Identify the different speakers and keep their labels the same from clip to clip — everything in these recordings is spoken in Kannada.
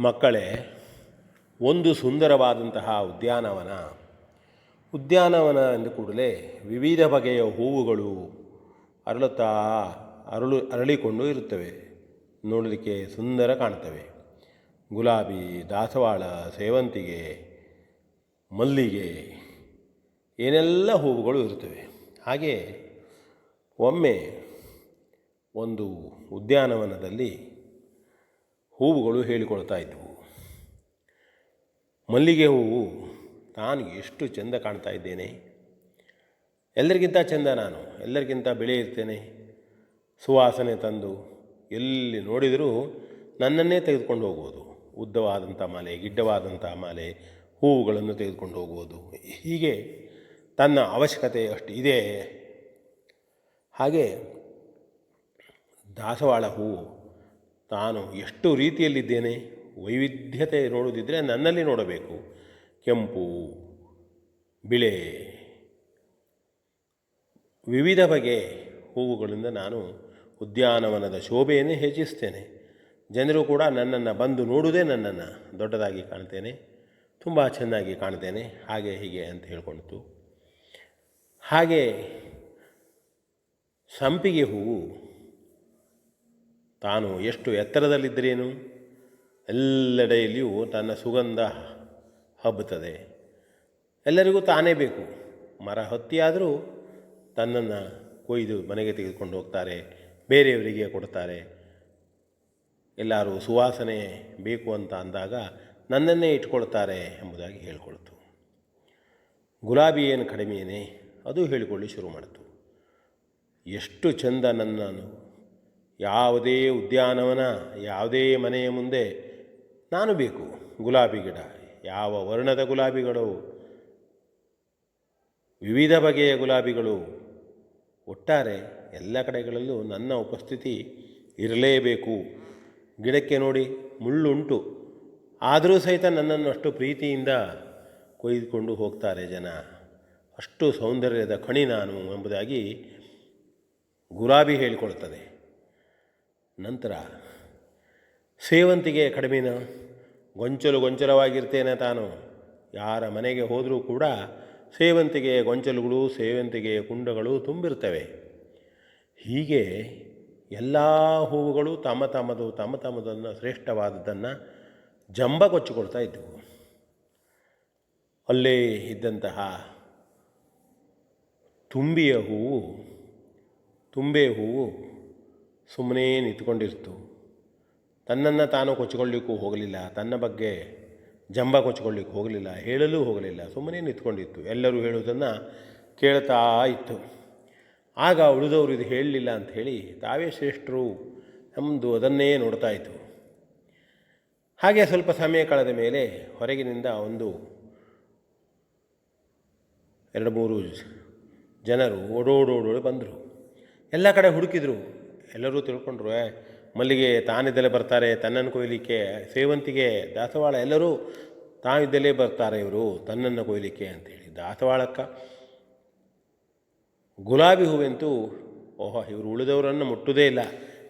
Speaker 1: ಮಕ್ಕಳೇ, ಒಂದು ಸುಂದರವಾದಂತಹ ಉದ್ಯಾನವನ ಉದ್ಯಾನವನ ಎಂದ ಕೂಡಲೇ ವಿವಿಧ ಬಗೆಯ ಹೂವುಗಳು ಅರಳುತ್ತಾ ಅರಳು, ಅರಳಿಕೊಂಡು ಇರುತ್ತವೆ. ನೋಡಲಿಕ್ಕೆ ಸುಂದರ ಕಾಣ್ತವೆ. ಗುಲಾಬಿ, ದಾಸವಾಳ, ಸೇವಂತಿಗೆ, ಮಲ್ಲಿಗೆ, ಏನೆಲ್ಲ ಹೂವುಗಳು ಇರುತ್ತವೆ. ಹಾಗೆ ಒಮ್ಮೆ ಒಂದು ಉದ್ಯಾನವನದಲ್ಲಿ ಹೂವುಗಳು ಹೇಳಿಕೊಳ್ತಾ ಇದ್ದವು. ಮಲ್ಲಿಗೆ ಹೂವು ನಾನು ಎಷ್ಟು ಚೆಂದ ಕಾಣ್ತಾ ಇದ್ದೇನೆ. ಎಲ್ಲರಿಗಿಂತ ಚೆಂದ ನಾನು, ಎಲ್ಲರಿಗಿಂತ ಬೆಳೆ ಇರ್ತೇನೆ. ಸುವಾಸನೆ ತಂದು ಎಲ್ಲಿ ನೋಡಿದರೂ ನನ್ನನ್ನೇ ತೆಗೆದುಕೊಂಡು ಹೋಗುವುದು. ಉದ್ದವಾದಂಥ ಮಾಲೆ, ಗಿಡ್ಡವಾದಂಥ ಮಾಲೆ, ಹೂವುಗಳನ್ನು ತೆಗೆದುಕೊಂಡು ಹೋಗುವುದು. ಹೀಗೆ ತನ್ನ ಅವಶ್ಯಕತೆ ಅಷ್ಟು ಇದೆ. ಹಾಗೆ ದಾಸವಾಳ ಹೂವು ತಾನು ಎಷ್ಟು ರೀತಿಯಲ್ಲಿದ್ದೇನೆ? ವೈವಿಧ್ಯತೆ ನೋಡುವುದಿದ್ದರೆ ನನ್ನಲ್ಲಿ ನೋಡಬೇಕು. ಕೆಂಪು, ಬಿಳೆ, ವಿವಿಧ ಬಗೆ ಹೂವುಗಳಿಂದ ನಾನು ಉದ್ಯಾನವನದ ಶೋಭೆಯನ್ನು ಹೆಚ್ಚಿಸ್ತೇನೆ ಜನರು ಕೂಡ ನನ್ನನ್ನು ಬಂದು ನೋಡುವುದೇ ನನ್ನನ್ನು ದೊಡ್ಡದಾಗಿ ಕಾಣ್ತೇನೆ, ತುಂಬ ಚೆನ್ನಾಗಿ ಕಾಣ್ತೇನೆ, ಹಾಗೆ ಹೀಗೆ ಅಂತ ಹೇಳ್ಕೊಳ್ತು. ಹಾಗೆ ಸಂಪಿಗೆ ಹೂವು ತಾನು ಎಷ್ಟು ಎತ್ತರದಲ್ಲಿದ್ದರೇನು? ಎಲ್ಲೆಡೆಯಲ್ಲಿಯೂ ತನ್ನ ಸುಗಂಧ ಹಬ್ಬುತ್ತದೆ. ಎಲ್ಲರಿಗೂ ತಾನೇ ಬೇಕು. ಮರ ಹತ್ತಿಯಾದರೂ ತನ್ನನ್ನು ಕೊಯ್ದು ಮನೆಗೆ ತೆಗೆದುಕೊಂಡು ಹೋಗ್ತಾರೆ. ಬೇರೆಯವರಿಗೆ ಕೊಡ್ತಾರೆ. ಎಲ್ಲರೂ ಸುವಾಸನೆ ಬೇಕು ಅಂತ ಅಂದಾಗ ನನ್ನನ್ನೇ ಇಟ್ಕೊಳ್ತಾರೆ ಎಂಬುದಾಗಿ ಹೇಳಿಕೊಳ್ತು. ಗುಲಾಬಿ ಏನು ಕಡಿಮೆಯೇ ಅದು ಹೇಳಿಕೊಳ್ಳಿ ಶುರು ಮಾಡಿತು. ಎಷ್ಟು ಚೆಂದ ನನ್ನನ್ನು ಯಾವುದೇ ಉದ್ಯಾನವನ, ಯಾವುದೇ ಮನೆಯ ಮುಂದೆ ನಾನು ಬೇಕು. ಗುಲಾಬಿ ಗಿಡ, ಯಾವ ವರ್ಣದ ಗುಲಾಬಿಗಳು, ವಿವಿಧ ಬಗೆಯ ಗುಲಾಬಿಗಳು ಒಟ್ಟಾರೆ ಎಲ್ಲ ಕಡೆಗಳಲ್ಲೂ ನನ್ನ ಉಪಸ್ಥಿತಿ ಇರಲೇಬೇಕು. ಗಿಡಕ್ಕೆ ನೋಡಿ ಮುಳ್ಳುಂಟು. ಆದರೂ ಸಹಿತ ನನ್ನನ್ನು ಅಷ್ಟು ಪ್ರೀತಿಯಿಂದ ಕೊಯ್ದುಕೊಂಡು ಹೋಗ್ತಾರೆ ಜನ. ಅಷ್ಟು ಸೌಂದರ್ಯದ ಖಣಿ ನಾನು ಎಂಬುದಾಗಿ ಗುಲಾಬಿ ಹೇಳಿಕೊಳ್ತದೆ ನಂತರ ಸೇವಂತಿಗೆ ಕಡಿಮೆನ ಗೊಂಚಲು ಗೊಂಚಲವಾಗಿರ್ತೇನೆ ತಾನು. ಯಾರ ಮನೆಗೆ ಹೋದರೂ ಕೂಡ ಸೇವಂತಿಗೆ ಗೊಂಚಲುಗಳು ಸೇವಂತಿಗೆಯ ಕುಂಡಗಳು ತುಂಬಿರ್ತವೆ ಹೀಗೆ ಎಲ್ಲ ಹೂವುಗಳು ತಮ್ಮ ತಮ್ಮದು, ತಮ್ಮ ತಮ್ಮದನ್ನು ಶ್ರೇಷ್ಠವಾದದ್ದನ್ನು ಜಂಬ ಕೊಚ್ಚಿಕೊಳ್ತಾ ಇದ್ದವು. ಅಲ್ಲೇ ಇದ್ದಂತಹ ತುಂಬಿಯ ಹೂವು, ತುಂಬೆ ಹೂವು ಸುಮ್ಮನೆ ನಿಂತ್ಕೊಂಡಿರ್ತು. ತನ್ನನ್ನು ತಾನು ಕೊಚ್ಚಿಕೊಳ್ಳಿಕ್ಕೂ ಹೋಗಲಿಲ್ಲ, ತನ್ನ ಬಗ್ಗೆ ಜಂಬ ಕೊಚ್ಚಿಕೊಳ್ಳಿಕ್ಕೆ ಹೋಗಲಿಲ್ಲ, ಹೇಳಲೂ ಹೋಗಲಿಲ್ಲ, ಸುಮ್ಮನೆ ನಿಂತ್ಕೊಂಡಿತ್ತು. ಎಲ್ಲರೂ ಹೇಳುವುದನ್ನು ಕೇಳ್ತಾ ಇತ್ತು. ಆಗ ಉಳಿದವರು ಇದು ಹೇಳಲಿಲ್ಲ ಅಂತ ಹೇಳಿ ತಾವೇ ಶ್ರೇಷ್ಠರು ನಮ್ಮದು ಅದನ್ನೇ ನೋಡ್ತಾ ಇತ್ತು. ಹಾಗೆ ಸ್ವಲ್ಪ ಸಮಯ ಕಳೆದ ಮೇಲೆ ಹೊರಗಿನಿಂದ ಒಂದು ಎರಡು ಮೂರು ಜನರು ಓಡೋಡೋಡೋಡಿ ಬಂದರು. ಎಲ್ಲ ಕಡೆ ಹುಡುಕಿದ್ರು. ಎಲ್ಲರೂ ತಿಳ್ಕೊಂಡ್ರು ಮಲ್ಲಿಗೆ ತಾನಿದ್ದಲೇ ಬರ್ತಾರೆ, ತನ್ನನ್ನು ಕೊಯ್ಲಿಕ್ಕೆ, ಸೇವಂತಿಗೆ, ದಾಸವಾಳ, ಎಲ್ಲರೂ ತಾನಿದ್ದಲೇ ಬರ್ತಾರೆ ಇವರು, ತನ್ನನ್ನು ಕೊಯ್ಲಿಕ್ಕೆ ಅಂತೇಳಿ ದಾಸವಾಳಕ್ಕ ಗುಲಾಬಿ ಹೂವೆಂತೂ, ಓಹೋ, ಇವರು ಉಳಿದವರನ್ನು ಮುಟ್ಟುವುದೇ ಇಲ್ಲ,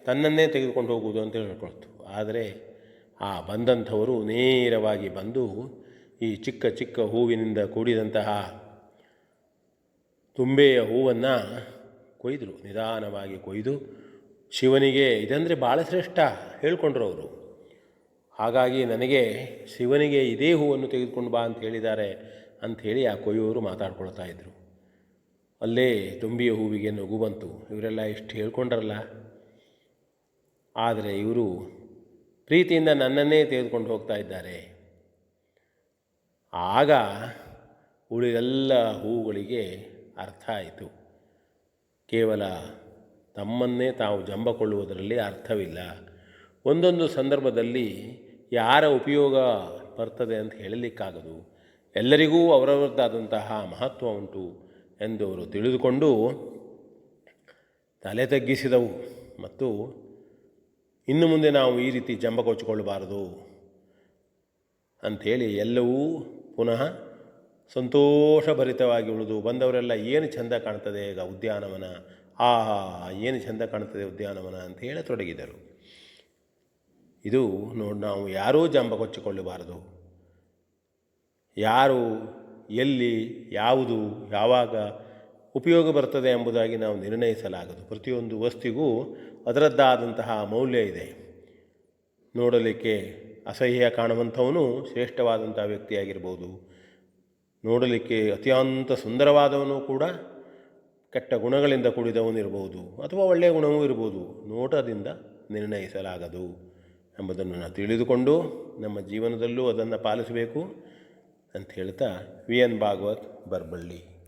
Speaker 1: ತನ್ನನ್ನೇ ತೆಗೆದುಕೊಂಡು ಹೋಗುವುದು ಅಂತ ಹೇಳ್ಕೊಳ್ತು. ಆದರೆ ಆ ಬಂದಂಥವರು ನೇರವಾಗಿ ಬಂದು ಈ ಚಿಕ್ಕ ಚಿಕ್ಕ ಹೂವಿನಿಂದ ಕೂಡಿದಂತಹ ತುಂಬೆಯ ಹೂವನ್ನು ಕೊಯ್ದರು, ನಿಧಾನವಾಗಿ ಕೊಯ್ದು ಶಿವನಿಗೆ ಇದಂದರೆ ಭಾಳ ಶ್ರೇಷ್ಠ ಹೇಳ್ಕೊಂಡ್ರು ಅವರು. ಹಾಗಾಗಿ ನನಗೆ ಶಿವನಿಗೆ ಇದೇ ಹೂವನ್ನು ತೆಗೆದುಕೊಂಡು ಬಾ ಅಂತ ಹೇಳಿದ್ದಾರೆ ಅಂಥೇಳಿ ಆ ಕೊಯ್ಯೋರು ಮಾತಾಡ್ಕೊಳ್ತಾ ಇದ್ದರು ಅಲ್ಲೇ ತುಂಬಿಯ ಹೂವಿಗೆ ನಗು ಬಂತು. ಇವರೆಲ್ಲ ಇಷ್ಟು ಹೇಳ್ಕೊಂಡ್ರಲ್ಲ. ಆದರೆ ಇವರು ಪ್ರೀತಿಯಿಂದ ನನ್ನನ್ನೇ ತೆಗೆದುಕೊಂಡು ಹೋಗ್ತಾ ಇದ್ದಾರೆ. ಆಗ ಉಳಿದೆಲ್ಲ ಹೂಗಳಿಗೆ ಅರ್ಥ ಆಯಿತು. ಕೇವಲ ತಮ್ಮನ್ನೇ ತಾವು ಜಂಬಕೊಳ್ಳುವುದರಲ್ಲಿ ಅರ್ಥವಿಲ್ಲ. ಒಂದೊಂದು ಸಂದರ್ಭದಲ್ಲಿ ಯಾರ ಉಪಯೋಗ ಬರ್ತದೆ ಅಂತ ಹೇಳಲಿಕ್ಕಾಗದು. ಎಲ್ಲರಿಗೂ ಅವರವರದ್ದಾದಂತಹ ಮಹತ್ವ ಉಂಟು ಎಂದು ಅವರು ತಿಳಿದುಕೊಂಡು ತಲೆ ತಗ್ಗಿಸಿದವು ಮತ್ತು ಇನ್ನು ಮುಂದೆ ನಾವು ಈ ರೀತಿ ಜಂಬ ಕೊಚ್ಚಿಕೊಳ್ಳಬಾರದು ಅಂಥೇಳಿ ಎಲ್ಲವೂ ಪುನಃ ಸಂತೋಷಭರಿತವಾಗಿ ಉಳಿದು ಬಂದವರೆಲ್ಲ ಏನು ಚೆಂದ ಕಾಣ್ತದೆ ಈಗ ಉದ್ಯಾನವನ ಆಹಾ, ಏನು ಚೆಂದ ಕಾಣ್ತದೆ ಉದ್ಯಾನವನ ಅಂತ ಹೇಳತೊಡಗಿದರು ಇದು ನೋಡಿ ನಾವು ಯಾರೂ ಜಂಬ ಕೊಚ್ಚಿಕೊಳ್ಳಬಾರದು. ಯಾರು, ಎಲ್ಲಿ, ಯಾವುದು, ಯಾವಾಗ ಉಪಯೋಗ ಬರ್ತದೆ ಎಂಬುದಾಗಿ ನಾವು ನಿರ್ಣಯಿಸಲಾಗದು. ಪ್ರತಿಯೊಂದು ವಸ್ತಿಗೂ ಅದರದ್ದಾದಂತಹ ಮೌಲ್ಯ ಇದೆ. ನೋಡಲಿಕ್ಕೆ ಅಸಹ್ಯ ಕಾಣುವಂಥವನು ಶ್ರೇಷ್ಠವಾದಂಥ ವ್ಯಕ್ತಿಯಾಗಿರ್ಬೋದು. ನೋಡಲಿಕ್ಕೆ ಅತ್ಯಂತ ಸುಂದರವಾದವನು ಕೂಡ ಕೆಟ್ಟ ಗುಣಗಳಿಂದ ಕೂಡಿದವನಿರ್ಬೋದು ಅಥವಾ ಒಳ್ಳೆಯ ಗುಣವೂ ಇರ್ಬೋದು, ನೋಟದಿಂದ ನಿರ್ಣಯಿಸಲಾಗದು ಎಂಬುದನ್ನು ನಾವು ತಿಳಿದುಕೊಂಡು ನಮ್ಮ ಜೀವನದಲ್ಲೂ ಅದನ್ನು ಪಾಲಿಸಬೇಕು ಅಂತ ಹೇಳ್ತಾ ವಿ ಎನ್ ಭಾಗವತ್ ಬರ್ಬಳ್ಳಿ.